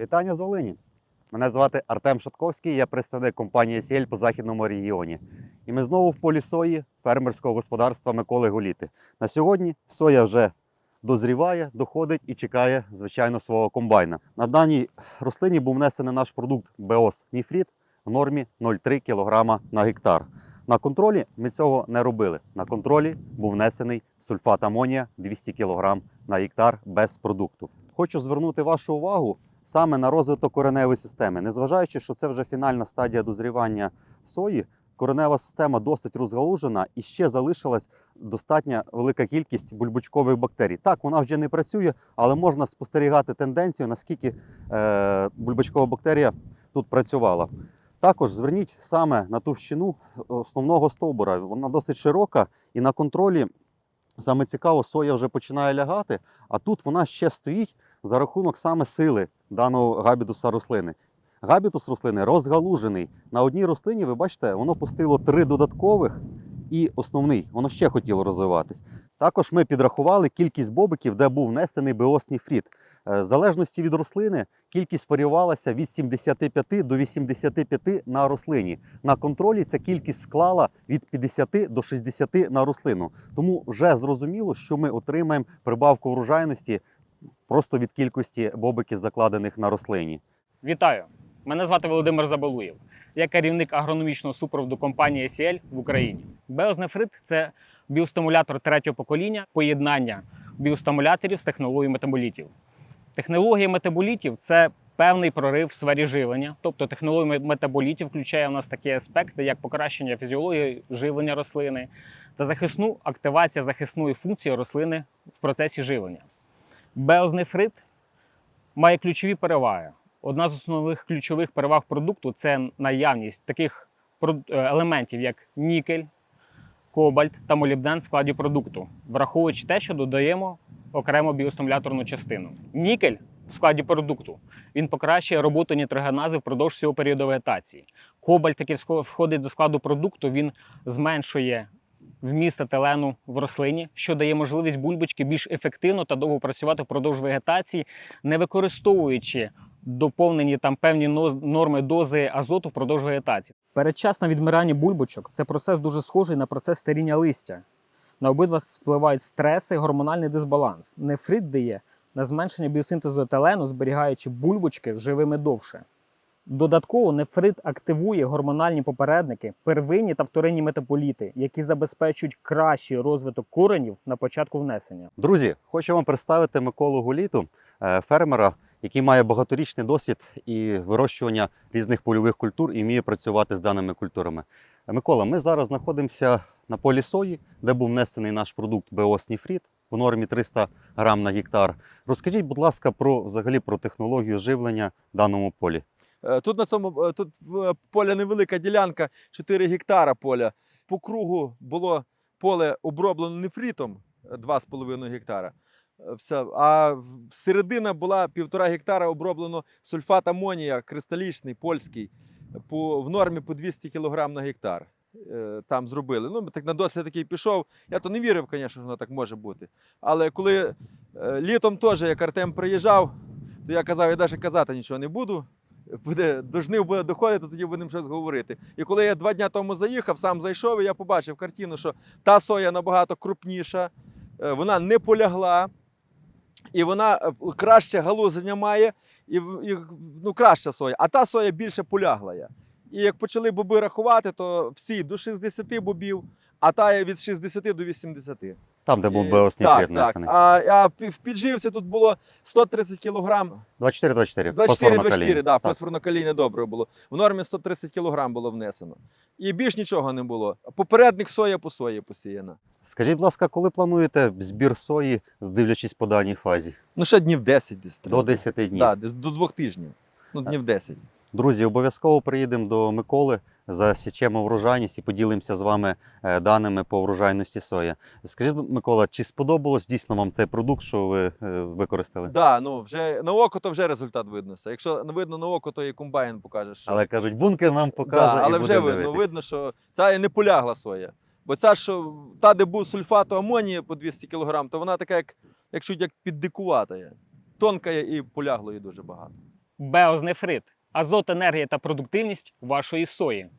Вітання з Волині. Мене звати Артем Шатковський, я представник компанії Сіель по західному регіоні. І ми знову в полі сої фермерського господарства Миколи Голіти. На сьогодні соя вже дозріває, доходить і чекає, звичайно, свого комбайна. На даній рослині був внесений наш продукт Беос Ніфріт в нормі 0,3 кг на гектар. На контролі ми цього не робили. На контролі був внесений сульфат амонія 200 кг на гектар без продукту. Хочу звернути вашу увагу саме на розвиток кореневої системи. Незважаючи, що це вже фінальна стадія дозрівання сої, коренева система досить розгалужена і ще залишилась достатня велика кількість бульбочкових бактерій. Так, вона вже не працює, але можна спостерігати тенденцію, наскільки е, бульбочкова бактерія тут працювала. Також зверніть саме на товщину основного стовбура. Вона досить широка і на контролі саме цікаво, соя вже починає лягати, а тут вона ще стоїть за рахунок саме сили даного габітуса рослини. Габітус рослини розгалужений. На одній рослині, ви бачите, воно пустило три додаткових і основний, воно ще хотіло розвиватись. Також ми підрахували кількість бобиків, де був внесений біосніфріт. Е, В залежності від рослини кількість варіювалася від 75 до 85 на рослині. На контролі ця кількість склала від 50 до 60 на рослину. Тому вже зрозуміло, що ми отримаємо прибавку врожайності просто від кількості бобиків, закладених на рослині. Вітаю! Мене звати Володимир Забалуєв. Я керівник агрономічного супроводу компанії ACL в Україні. Беознефрит це біостимулятор третього покоління, поєднання біостимуляторів з технологією метаболітів. Технологія метаболітів це певний прорив в сфері живлення. Тобто технологія метаболітів включає у нас такі аспекти, як покращення фізіології живлення рослини та захисну активація захисної функції рослини в процесі живлення. Беознефрит має ключові переваги. Одна з основних ключових переваг продукту це наявність таких е, елементів, як нікель, кобальт та молібден в складі продукту, враховуючи те, що додаємо окремо біостимуляторну частину. Нікель в складі продукту він покращує роботу нітрогенази впродовж всього періоду вегетації. Кобальт, який входить до складу продукту, він зменшує вміст етилену в рослині, що дає можливість бульбочки більш ефективно та довго працювати впродовж вегетації, не використовуючи доповнені там певні норми дози азоту впродовж вегетації. Передчасне відмирання бульбочок це процес дуже схожий на процес старіння листя. На обидва впливають стреси гормональний дисбаланс. Нефрит дає на зменшення біосинтезу етилену, зберігаючи бульбочки живими довше. Додатково нефрит активує гормональні попередники, первинні та вторинні метаболіти, які забезпечують кращий розвиток коренів на початку внесення. Друзі, хочу вам представити Миколу Голіту, е, фермера, який має багаторічний досвід і вирощування різних польових культур і вміє працювати з даними культурами. Микола, ми зараз знаходимося на полі сої, де був внесений наш продукт Беосніфріт в нормі 300 грам на гектар. Розкажіть, будь ласка, про взагалі про технологію живлення в даному полі. Е, Тут на цьому е, тут е, поля невелика ділянка, 4 гектара поля. По кругу було поле оброблено нефрітом е, 2,5 гектара. Все. А середина була півтора гектара оброблено сульфат амонія кристалічний, польський, по, в нормі по 200 кг на гектар. Там зробили. Ну, так на досвід такий пішов. Я то не вірив, звісно, що воно так може бути. Але коли літом теж, як Артем приїжджав, то я казав, я навіть казати нічого не буду буде до жнив буде доходити, тоді будемо щось говорити. І коли я два дня тому заїхав, сам зайшов, і я побачив картину, що та соя набагато крупніша, е, вона не полягла, і вона е, краще галузення має, і, і ну, краща соя, а та соя більше полягла. є. І як почали боби рахувати, то всі до 60 бобів, а та від 60 до 80. Там, де був І- Беосніфріт так, так. внесений. А, а в підживці тут було 130 кілограм 24-24. 24-24, да, Так. фосфорно-калійне добре було. В нормі 130 кг було внесено. І більш нічого не було. Попередник соя по сої посіяна. Скажіть, будь ласка, коли плануєте збір сої, дивлячись по даній фазі? Ну, ще днів 10 десь. До треба. 10 днів. Да, десь до двох тижнів. Ну, днів 10. Друзі, обов'язково приїдемо до Миколи, засічемо врожайність і поділимося з вами е, даними по врожайності сої. Скажіть, Микола, чи сподобалось дійсно вам цей продукт, що ви е, використали? Да, ну, вже, на око то вже результат видно. Якщо не видно на око, то і комбайн покаже, що. Але кажуть, бункер нам покаже. да, але і вже видно, дивитись. видно, що ця і не полягла соя. Бо ця, що та, де був сульфату амонії по 200 кг, то вона така, як, як чуть як піддикувата є. Тонка є і поляглої дуже багато. Беознефрит азот, енергія та продуктивність вашої сої.